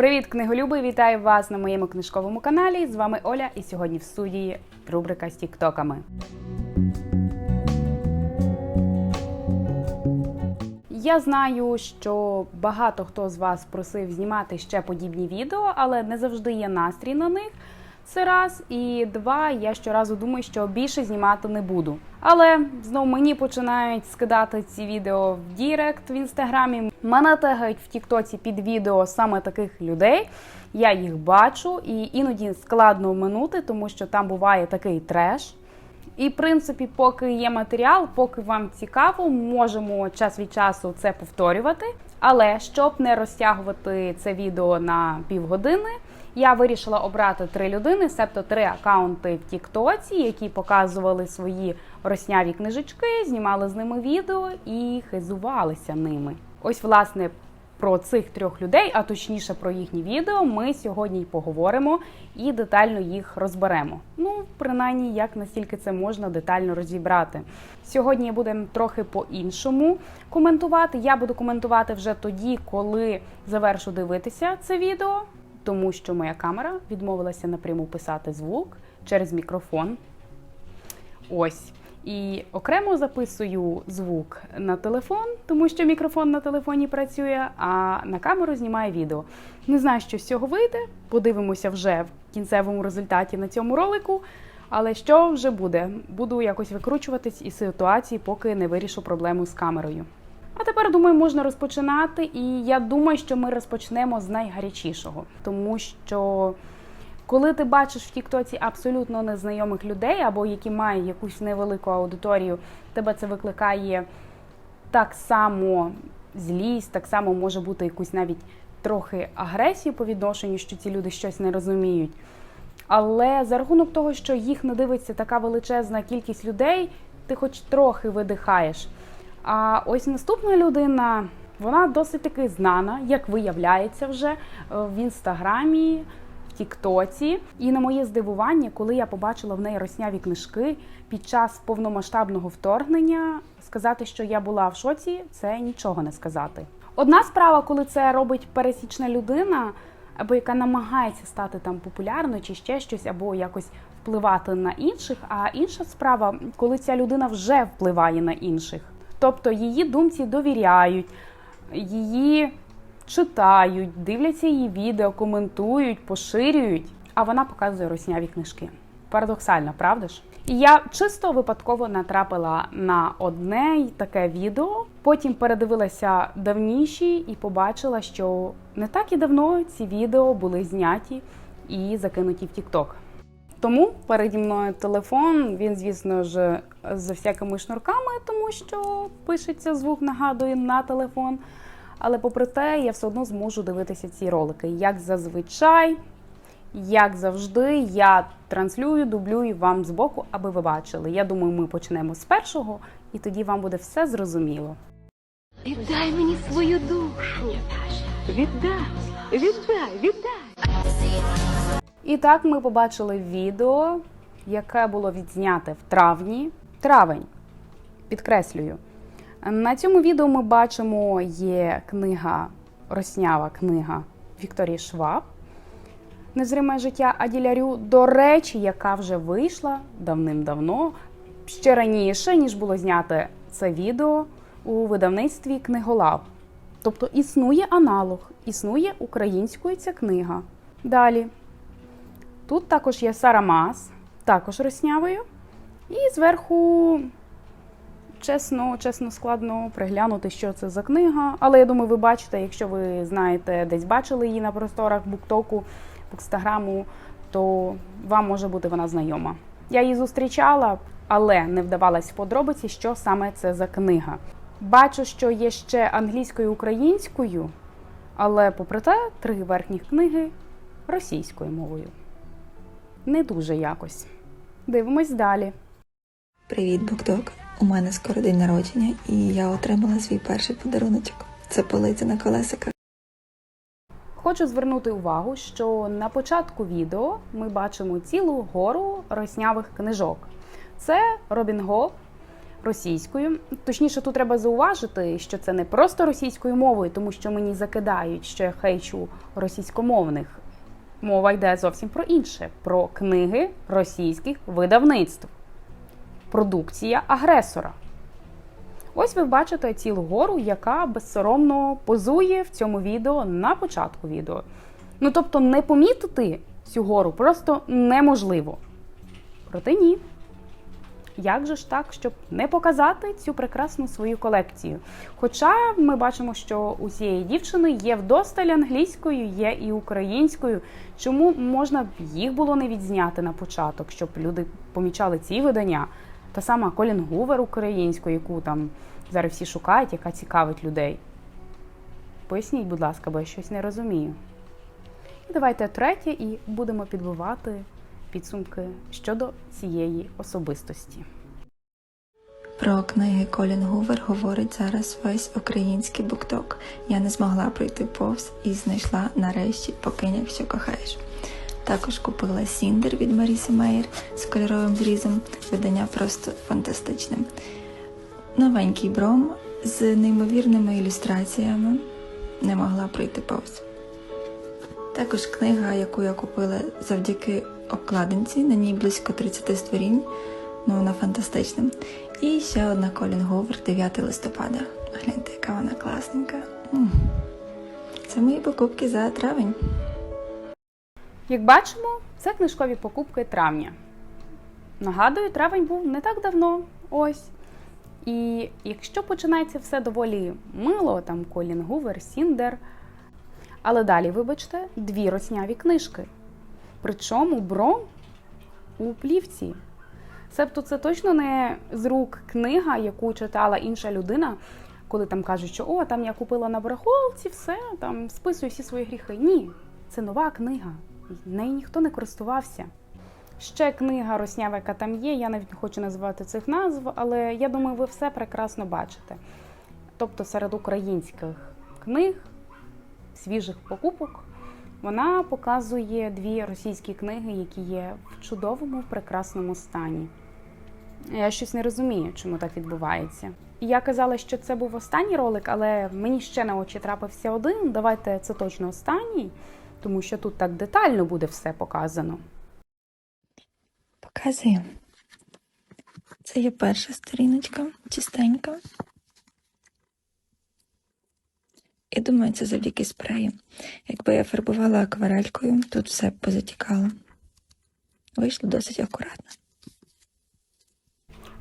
Привіт, книголюби! Вітаю вас на моєму книжковому каналі. З вами Оля, і сьогодні в студії рубрика з тіктоками. Я знаю, що багато хто з вас просив знімати ще подібні відео, але не завжди є настрій на них. Це раз і два. Я щоразу думаю, що більше знімати не буду. Але знову мені починають скидати ці відео в Дірект в інстаграмі. Мене тегають в Тіктоці під відео саме таких людей. Я їх бачу, і іноді складно минути, тому що там буває такий треш. І, в принципі, поки є матеріал, поки вам цікаво, можемо час від часу це повторювати. Але щоб не розтягувати це відео на півгодини, я вирішила обрати три людини, себто три акаунти в Тіктоці, які показували свої росняві книжечки, знімали з ними відео і хизувалися ними. Ось, власне, про цих трьох людей, а точніше про їхні відео, ми сьогодні й поговоримо і детально їх розберемо. Ну, принаймні, як настільки це можна детально розібрати. Сьогодні будемо трохи по-іншому коментувати. Я буду коментувати вже тоді, коли завершу дивитися це відео, тому що моя камера відмовилася напряму писати звук через мікрофон. Ось. І окремо записую звук на телефон, тому що мікрофон на телефоні працює, а на камеру знімає відео. Не знаю, що з цього вийде. Подивимося вже в кінцевому результаті на цьому ролику. Але що вже буде? Буду якось викручуватись із ситуації, поки не вирішу проблему з камерою. А тепер думаю, можна розпочинати. І я думаю, що ми розпочнемо з найгарячішого, тому що. Коли ти бачиш в Тіктоці абсолютно незнайомих людей, або які мають якусь невелику аудиторію, тебе це викликає так само злість, так само може бути якусь навіть трохи агресію по відношенню, що ці люди щось не розуміють. Але за рахунок того, що їх не дивиться така величезна кількість людей, ти хоч трохи видихаєш. А ось наступна людина, вона досить таки знана, як виявляється вже е, в інстаграмі. Тіктоці, і на моє здивування, коли я побачила в неї росняві книжки під час повномасштабного вторгнення, сказати, що я була в шоці, це нічого не сказати. Одна справа, коли це робить пересічна людина, або яка намагається стати там популярною чи ще щось, або якось впливати на інших. А інша справа, коли ця людина вже впливає на інших, тобто її думці довіряють, її читають, дивляться її відео, коментують, поширюють, а вона показує росняві книжки. Парадоксально, правда ж? І я чисто випадково натрапила на одне таке відео. Потім передивилася давніші і побачила, що не так і давно ці відео були зняті і закинуті в TikTok. Тому переді мною телефон, він, звісно ж, з всякими шнурками, тому що пишеться звук, нагадує на телефон. Але попри те, я все одно зможу дивитися ці ролики. Як зазвичай, як завжди, я транслюю, дублюю вам збоку, аби ви бачили. Я думаю, ми почнемо з першого, і тоді вам буде все зрозуміло. Віддай мені свою душу. Віддай, віддай, віддай. І так ми побачили відео, яке було відзняте в травні. Травень, підкреслюю. На цьому відео ми бачимо є книга, роснява книга Вікторії Шваб. Незриме життя Аділярю, до речі, яка вже вийшла давним-давно, ще раніше, ніж було зняте це відео у видавництві Книголав. Тобто існує аналог, існує українською ця книга. Далі. Тут також є Сарамас, також роснявою. І зверху чесно, чесно, складно приглянути, що це за книга. Але я думаю, ви бачите, якщо ви знаєте, десь бачили її на просторах буктоку, букстаграму, то вам може бути вона знайома. Я її зустрічала, але не вдавалась в подробиці, що саме це за книга. Бачу, що є ще англійською і українською, але попри те, три верхніх книги російською мовою. Не дуже якось. Дивимось далі. Привіт, Букдок. У мене скоро день народження, і я отримала свій перший подаруночок. Це полиця на колесиках. Хочу звернути увагу, що на початку відео ми бачимо цілу гору роснявих книжок. Це Робін Год, російською. Точніше, тут треба зауважити, що це не просто російською мовою, тому що мені закидають, що я хейчу російськомовних. Мова йде зовсім про інше: про книги російських видавництв, продукція агресора. Ось ви бачите цілу гору, яка безсоромно позує в цьому відео на початку відео. Ну тобто, не помітити цю гору просто неможливо. Проте ні. Як же ж так, щоб не показати цю прекрасну свою колекцію? Хоча ми бачимо, що у цієї дівчини є вдосталь англійською, є і українською. Чому можна б їх було не відзняти на початок, щоб люди помічали ці видання? Та сама Колін Гувер українською, яку там зараз всі шукають, яка цікавить людей. Поясніть, будь ласка, бо я щось не розумію. І давайте третє, і будемо підбивати підсумки щодо цієї особистості. Про книги Колін Гувер говорить зараз весь український букток. Я не змогла пройти повз і знайшла нарешті покинь, якщо кохаєш. Також купила Сіндер від Марісі Мейер з кольоровим зрізом. Видання просто фантастичне. Новенький бром з неймовірними ілюстраціями. Не могла пройти повз. Також книга, яку я купила завдяки обкладинці, на ній близько 30 створінь. Ну, вона фантастична. І ще одна Колін Говер 9 листопада. Гляньте, яка вона класненька. Це мої покупки за травень. Як бачимо, це книжкові покупки травня. Нагадую, травень був не так давно. Ось. І якщо починається все доволі мило, там Колін Гувер, Сіндер. Але далі, вибачте, дві росняві книжки. Причому бром у плівці. Себто це точно не з рук книга, яку читала інша людина, коли там кажуть, що о, там я купила на барахолці, все, там списую всі свої гріхи. Ні, це нова книга. Нею ніхто не користувався. Ще книга Роснява, яка там є, я навіть не хочу називати цих назв, але я думаю, ви все прекрасно бачите. Тобто серед українських книг, свіжих покупок, вона показує дві російські книги, які є в чудовому, прекрасному стані. Я щось не розумію, чому так відбувається. Я казала, що це був останній ролик, але мені ще на очі трапився один. Давайте це точно останній, тому що тут так детально буде все показано. Показую. Це є перша сторіночка, чистенька. Я думаю, це завдяки спрею. Якби я фарбувала акварелькою, тут все б позатікало. Вийшло досить акуратно.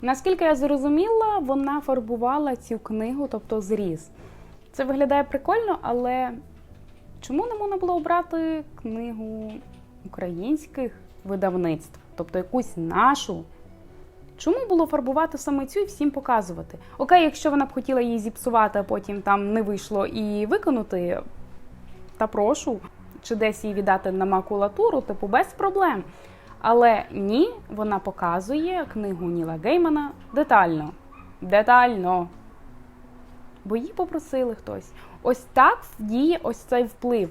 Наскільки я зрозуміла, вона фарбувала цю книгу, тобто зріз. Це виглядає прикольно, але чому не можна було обрати книгу українських видавництв, тобто якусь нашу? Чому було фарбувати саме цю і всім показувати? Окей, якщо вона б хотіла її зіпсувати, а потім там не вийшло і виконати, та прошу, чи десь її віддати на макулатуру, типу без проблем. Але ні, вона показує книгу Ніла Геймана детально. Детально. Бо її попросили хтось. Ось так діє ось цей вплив.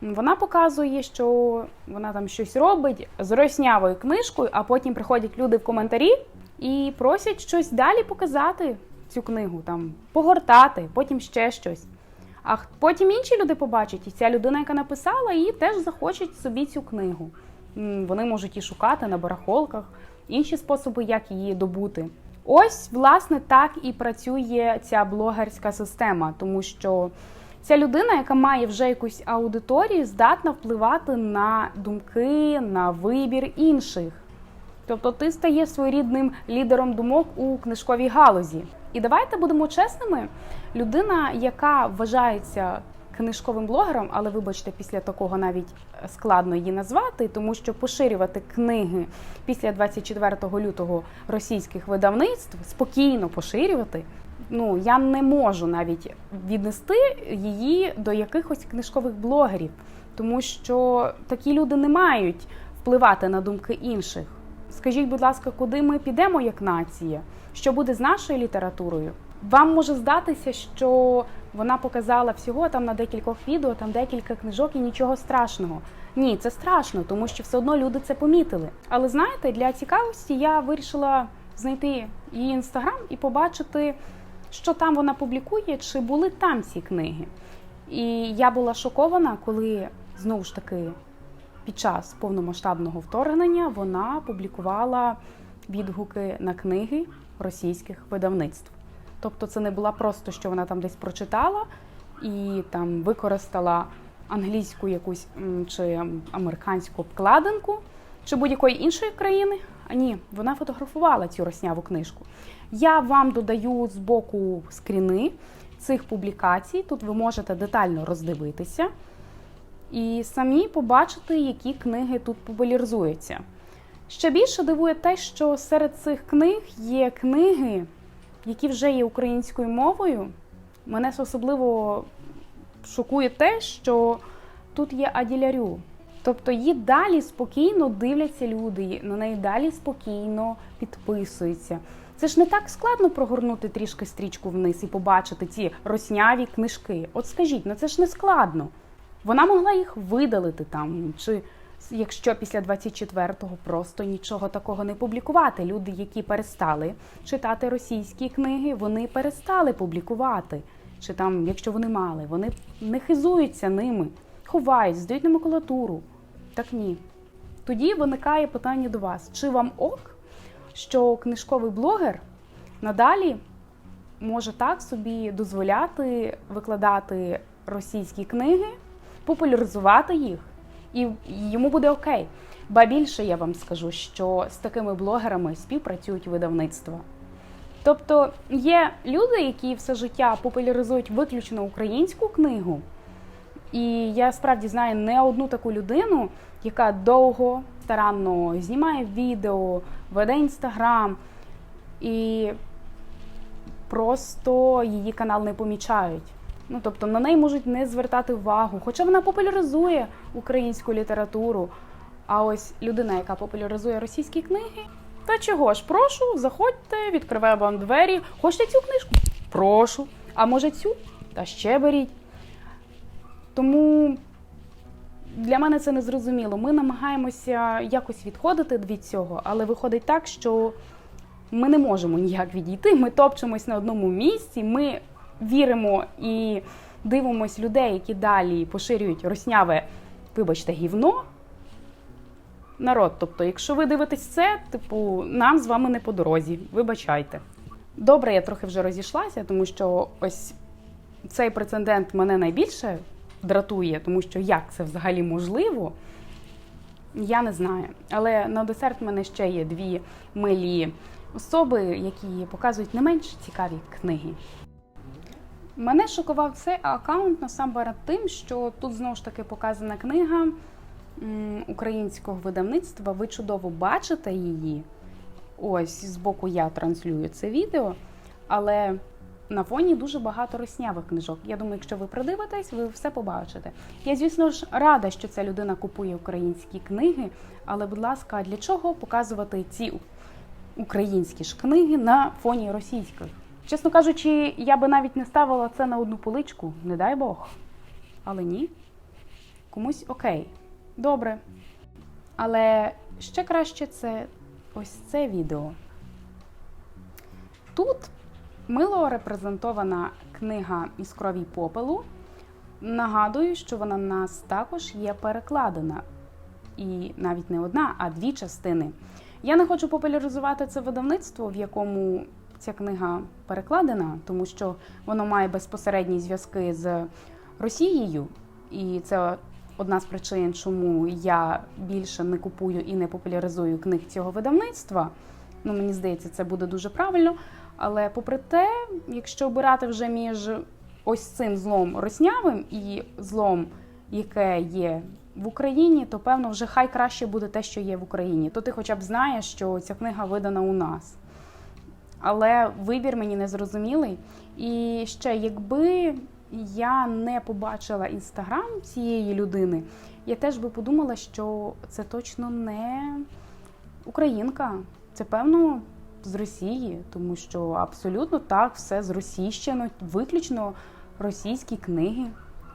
Вона показує, що вона там щось робить з роснявою книжкою, а потім приходять люди в коментарі і просять щось далі показати цю книгу, там погортати, потім ще щось. А потім інші люди побачать, і ця людина, яка написала, її теж захочуть собі цю книгу. Вони можуть її шукати на барахолках, інші способи, як її добути. Ось, власне, так і працює ця блогерська система, тому що ця людина, яка має вже якусь аудиторію, здатна впливати на думки, на вибір інших. Тобто ти стаєш своєрідним лідером думок у книжковій галузі. І давайте будемо чесними: людина, яка вважається книжковим блогером, але вибачте, після такого навіть складно її назвати, тому що поширювати книги після 24 лютого російських видавництв спокійно поширювати. Ну я не можу навіть віднести її до якихось книжкових блогерів, тому що такі люди не мають впливати на думки інших. Скажіть, будь ласка, куди ми підемо як нація? Що буде з нашою літературою? Вам може здатися, що вона показала всього там на декількох відео, там декілька книжок і нічого страшного. Ні, це страшно, тому що все одно люди це помітили. Але знаєте, для цікавості я вирішила знайти її інстаграм і побачити, що там вона публікує, чи були там ці книги. І я була шокована, коли знову ж таки під час повномасштабного вторгнення вона публікувала відгуки на книги російських видавництв. Тобто це не була просто, що вона там десь прочитала і там використала англійську якусь чи американську обкладинку чи будь-якої іншої країни. А ні, вона фотографувала цю росняву книжку. Я вам додаю з боку скріни цих публікацій. Тут ви можете детально роздивитися і самі побачити, які книги тут популяризуються. Ще більше дивує те, що серед цих книг є книги, які вже є українською мовою. Мене особливо шокує те, що тут є Аділярю. Тобто її далі спокійно дивляться люди, на неї далі спокійно підписуються. Це ж не так складно прогорнути трішки стрічку вниз і побачити ці росняві книжки. От скажіть, ну це ж не складно. Вона могла їх видалити там, чи якщо після 24-го просто нічого такого не публікувати. Люди, які перестали читати російські книги, вони перестали публікувати. Чи там, якщо вони мали, вони не хизуються ними, ховають, здають на. Так ні. Тоді виникає питання до вас: чи вам ок, що книжковий блогер надалі може так собі дозволяти викладати російські книги, популяризувати їх, і йому буде окей. Ба більше я вам скажу, що з такими блогерами співпрацюють видавництва. Тобто є люди, які все життя популяризують виключно українську книгу. І я справді знаю не одну таку людину, яка довго старанно знімає відео, веде інстаграм, і просто її канал не помічають. Ну тобто на неї можуть не звертати увагу, хоча вона популяризує українську літературу. А ось людина, яка популяризує російські книги, та чого ж, прошу, заходьте, відкриваю вам двері. Хочете цю книжку? Прошу. А може цю? Та ще беріть. Тому для мене це не зрозуміло. Ми намагаємося якось відходити від цього, але виходить так, що ми не можемо ніяк відійти. Ми топчемось на одному місці, ми віримо і дивимось людей, які далі поширюють росняве, вибачте, гівно. Народ, тобто, якщо ви дивитесь це, типу, нам з вами не по дорозі. Вибачайте. Добре, я трохи вже розійшлася, тому що ось цей прецедент мене найбільше дратує, тому що як це взагалі можливо, я не знаю. Але на десерт в мене ще є дві милі особи, які показують не менш цікаві книги. Мене шокував цей аккаунт насамперед тим, що тут знову ж таки показана книга українського видавництва. Ви чудово бачите її. Ось збоку я транслюю це відео, але на фоні дуже багато роснявих книжок. Я думаю, якщо ви придивитесь, ви все побачите. Я, звісно ж, рада, що ця людина купує українські книги, але, будь ласка, для чого показувати ці українські ж книги на фоні російських? Чесно кажучи, я би навіть не ставила це на одну поличку, не дай Бог. Але ні. Комусь окей. Добре. Але ще краще це ось це відео. Тут мило репрезентована книга із попелу. Нагадую, що вона в нас також є перекладена. І навіть не одна, а дві частини. Я не хочу популяризувати це видавництво, в якому ця книга перекладена, тому що воно має безпосередні зв'язки з Росією, і це одна з причин, чому я більше не купую і не популяризую книг цього видавництва. Ну, мені здається, це буде дуже правильно. Але попри те, якщо обирати вже між ось цим злом роснявим і злом, яке є в Україні, то певно вже хай краще буде те, що є в Україні. То ти хоча б знаєш, що ця книга видана у нас. Але вибір мені не зрозумілий. І ще, якби я не побачила інстаграм цієї людини, я теж би подумала, що це точно не українка. Це певно з Росії, тому що абсолютно так все зросійщено, виключно російські книги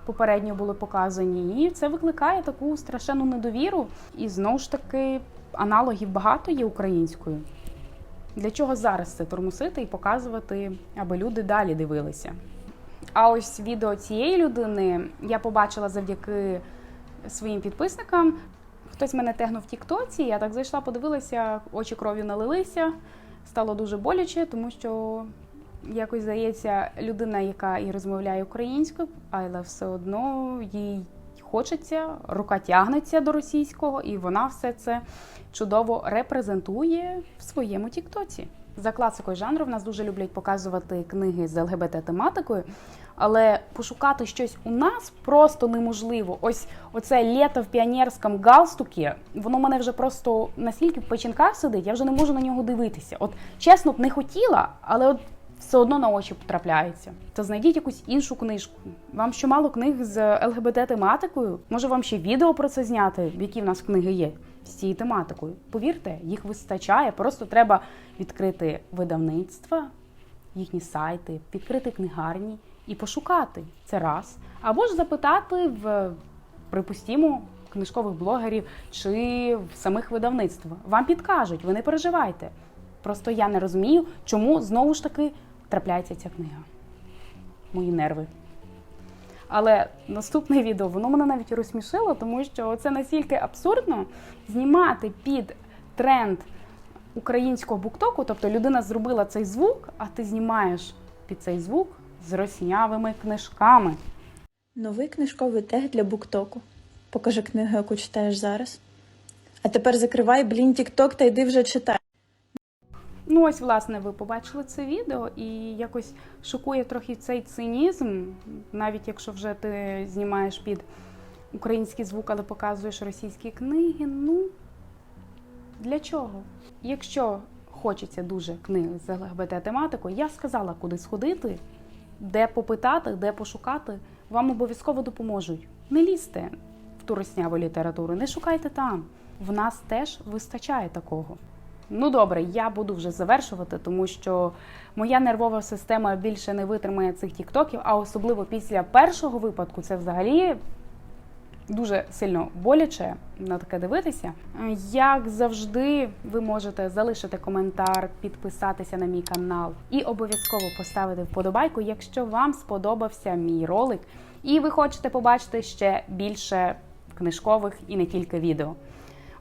попередньо були показані. І це викликає таку страшенну недовіру. І знову ж таки аналогів багато є українською. Для чого зараз це тормосити і показувати, аби люди далі дивилися? А ось відео цієї людини я побачила завдяки своїм підписникам. Хтось мене тегнув в Тіктоці, я так зайшла, подивилася, очі кров'ю налилися. Стало дуже боляче, тому що якось здається, людина, яка і розмовляє українською, але все одно їй хочеться, рука тягнеться до російського, і вона все це чудово репрезентує в своєму Тіктоці. За класикою жанру в нас дуже люблять показувати книги з ЛГБТ-тематикою, але пошукати щось у нас просто неможливо. Ось оце літо в піонерському галстукі, воно мене вже просто настільки в печінках сидить, я вже не можу на нього дивитися. От чесно б не хотіла, але от все одно на очі потрапляється. То знайдіть якусь іншу книжку. Вам що мало книг з ЛГБТ-тематикою? Може вам ще відео про це зняти, які в нас книги є з цією тематикою? Повірте, їх вистачає. Просто треба відкрити видавництва, їхні сайти, відкрити книгарні і пошукати це раз. Або ж запитати в припустімо книжкових блогерів чи в самих видавництвах. Вам підкажуть, ви не переживайте. Просто я не розумію, чому знову ж таки трапляється ця книга. Мої нерви. Але наступне відео воно мене навіть розсмішило, тому що це настільки абсурдно знімати під тренд українського буктоку, тобто людина зробила цей звук, а ти знімаєш під цей звук з роснявими книжками. Новий книжковий тег для буктоку. Покажи книгу, яку читаєш зараз. А тепер закривай, блін, тік-ток та йди вже читай. Ну, ось, власне, ви побачили це відео, і якось шокує трохи цей цинізм, навіть якщо вже ти знімаєш під український звук, але показуєш російські книги. Ну для чого? Якщо хочеться дуже книг з ЛГБТ-тематикою, я сказала, куди сходити, де попитати, де пошукати. Вам обов'язково допоможуть. Не лізьте в ту росняву літературу, не шукайте там. В нас теж вистачає такого. Ну добре, я буду вже завершувати, тому що моя нервова система більше не витримає цих тіктоків, а особливо після першого випадку це взагалі дуже сильно боляче на таке дивитися. Як завжди, ви можете залишити коментар, підписатися на мій канал і обов'язково поставити вподобайку, якщо вам сподобався мій ролик, і ви хочете побачити ще більше книжкових і не тільки відео.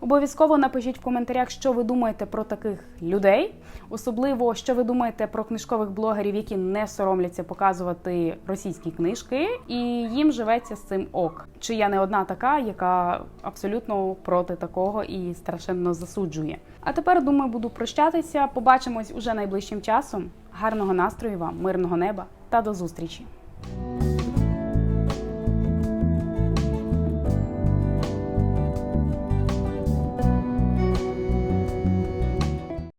Обов'язково напишіть в коментарях, що ви думаєте про таких людей, особливо що ви думаєте про книжкових блогерів, які не соромляться показувати російські книжки, і їм живеться з цим ок. Чи я не одна така, яка абсолютно проти такого і страшенно засуджує. А тепер думаю, буду прощатися. Побачимось уже найближчим часом. Гарного настрою вам, мирного неба та до зустрічі!